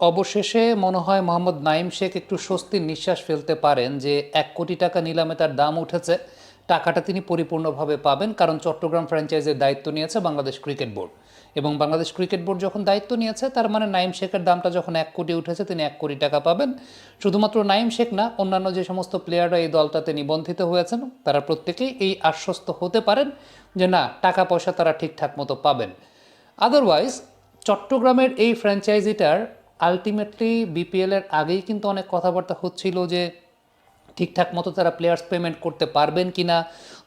অবশেষে মনে হয় মোহাম্মদ নাইম শেখ একটু স্বস্তির নিঃশ্বাস ফেলতে পারেন যে এক কোটি টাকা নিলামে তার দাম উঠেছে। টাকাটা তিনি পরিপূর্ণভাবে পাবেন কারণ চট্টগ্রাম ফ্র্যাঞ্চাইজের দায়িত্ব নিয়েছে বাংলাদেশ ক্রিকেট বোর্ড। এবং বাংলাদেশ ক্রিকেট বোর্ড যখন দায়িত্ব নিয়েছে, তার মানে নাইম শেখের দামটা যখন এক কোটি উঠেছে, তিনি এক কোটি টাকা পাবেন। শুধুমাত্র নাইম শেখ না, অন্যান্য যে সমস্ত প্লেয়াররা এই দলটাতে নিবন্ধিত হয়েছেন, তারা প্রত্যেকেই এই আশ্বস্ত হতে পারেন যে না, টাকা পয়সা তারা ঠিকঠাক মতো পাবেন। আদারওয়াইজ চট্টগ্রামের এই ফ্র্যাঞ্চাইজিটার আলটিমেটলি বিপিএল এর আগেই কিন্তু অনেক কথাবার্তা হচ্ছিল যে ঠিকঠাক মতো তারা প্লেয়ার্স পেমেন্ট করতে পারবেন কি না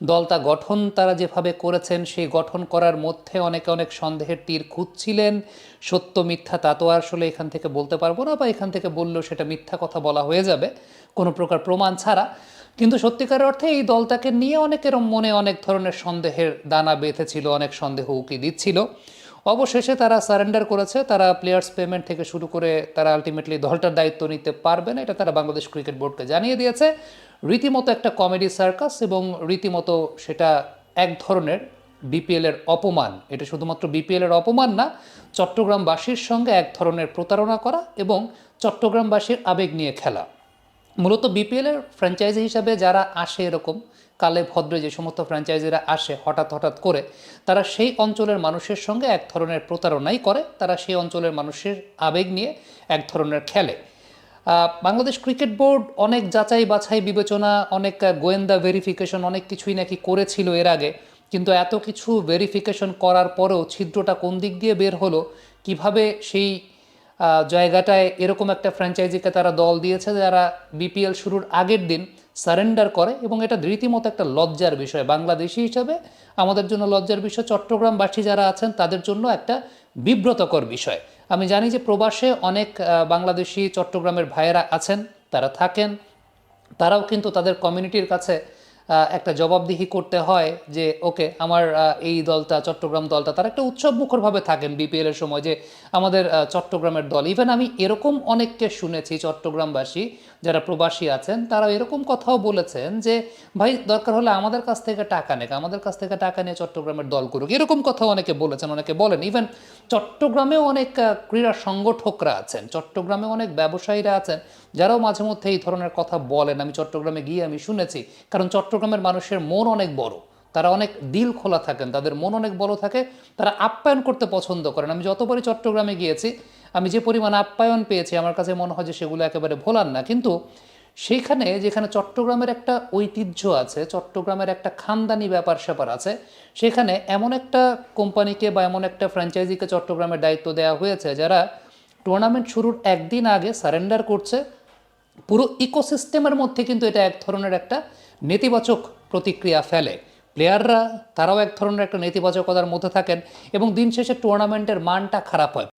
দলটা গঠন তারা যেভাবে করেছেন, সেই গঠন করার মধ্যে অনেকে অনেক সন্দেহের তীর খুঁজছিলেন। সত্য মিথ্যা তা তো আসলে এখান থেকে বলতে পারব না বা এখান থেকে বললেও সেটা মিথ্যা কথা বলা হয়ে যাবে, কোনো প্রকার প্রমাণ ছাড়া। কিন্তু সত্যিকার অর্থে এই দলটাকে নিয়ে অনেকের মনে অনেক ধরনের সন্দেহের দানা বেঁধেছিল, অনেক সন্দেহ উকি দিচ্ছিল। অবশেষে তারা সারেন্ডার করেছে। তারা প্লেয়ার্স পেমেন্ট থেকে শুরু করে তারা আলটিমেটলি দলটার দায়িত্ব নিতে পারবে না। এটা তারা বাংলাদেশ ক্রিকেট বোর্ডকে জানিয়ে দিয়েছে। রীতিমতো একটা কমেডি সার্কাস এবং রীতিমতো সেটা এক ধরনের বিপিএল এর অপমান। এটা শুধুমাত্র বিপিএল এর অপমান না, চট্টগ্রামবাসীর সঙ্গে এক ধরনের প্রতারণা করা এবং চট্টগ্রামবাসীর আবেগ নিয়ে খেলা। মূলত বিপিএল এর ফ্র্যাঞ্চাইজি হিসাবে যারা আসে এরকম কালে ভদ্রে যে সমস্ত ফ্র্যাঞ্চাইজিরা আসে হঠাৎ হঠাৎ করে, তারা সেই অঞ্চলের মানুষের সঙ্গে এক ধরনের প্রতারণাই করে, তারা সেই অঞ্চলের মানুষের আবেগ নিয়ে এক ধরনের খেলে। বাংলাদেশ ক্রিকেট বোর্ড অনেক যাচাই বাছাই বিবেচনা, অনেক গোয়েন্দা ভেরিফিকেশন অনেক কিছুই নাকি করেছিল এর আগে, কিন্তু এত কিছু ভেরিফিকেশন করার পরেও ছিদ্রটা কোন দিক দিয়ে বের হলো, কীভাবে সেই জায়গাটায় এরকম একটা ফ্র্যাঞ্চাইজিকে তারা দল দিয়েছে, যারা বিপিএল শুরুর আগের দিন সারেন্ডার করে এবং এটা রীতিমতো একটা লজ্জার বিষয়। বাংলাদেশি হিসাবে আমাদের জন্য লজ্জার বিষয়, চট্টগ্রামবাসী যারা আছেন তাদের জন্য একটা বিব্রতকর বিষয়। আমি জানি যে প্রবাসে অনেক বাংলাদেশি চট্টগ্রামের ভাইয়েরা আছেন, তারা থাকেন, তারাও কিন্তু তাদের কমিউনিটির কাছে একটা জবাবদিহি করতে হয় যে, ওকে, আমার এই দলটা, চট্টগ্রাম দলটা, তার একটা উৎসব মুখরভাবে থাকেন বিপিএল এর সময় যে, আমাদের চট্টগ্রামের দল। ইভেন আমি এরকম অনেককে শুনেছি, চট্টগ্রামবাসী যারা প্রবাসী আছেন তারা এরকম কথাও বলেছেন যে, ভাই, দরকার হলে আমাদের কাছ থেকে টাকা নেক, আমাদের কাছ থেকে টাকা নিয়ে চট্টগ্রামের দল করুক। এরকম কথাও অনেকে বলেছেন, অনেকে বলেন। ইভেন চট্টগ্রামেও অনেক ক্রীড়া সংগঠকরা আছেন চট্টগ্রামে অনেক ব্যবসায়ীরা আছেন, যারাও মাঝে মধ্যে এই ধরনের কথা বলেন। আমি চট্টগ্রামে গিয়ে আমি শুনেছি, কারণ চট্টগ্রামের মানুষের মন অনেক বড়। তারা অনেক দিল খোলা থাকেন, তাদের মন অনেক বড় থাকে, তারা আপ্যায়ন করতে পছন্দ করেন। আমি যতবারই চট্টগ্রামে গিয়েছি আমি যে পরিমাণ আপ্যায়ন পেয়েছি, আমার কাছে মনে হয় যে সেগুলো একেবারে ভোলার না। কিন্তু সেইখানে যেখানে চট্টগ্রামের একটা ঐতিহ্য আছে, চট্টগ্রামের একটা খানদানি ব্যাপার স্যাপার আছে, সেখানে এমন একটা কোম্পানিকে বা এমন একটা ফ্র্যাঞ্চাইজিকে চট্টগ্রামের দায়িত্ব দেওয়া হয়েছে, যারা টুর্নামেন্ট শুরুর একদিন আগে সারেন্ডার করছে। পুরো ইকোসিস্টেমের মধ্যে কিন্তু এটা এক ধরনের একটা নেতিবাচক প্রতিক্রিয়া ফেলে। প্লেয়াররা তারাও এক ধরনের একটা নেতিবাচকতার মধ্যে থাকেন এবং দিন শেষে টুর্নামেন্টের মানটা খারাপ হয়।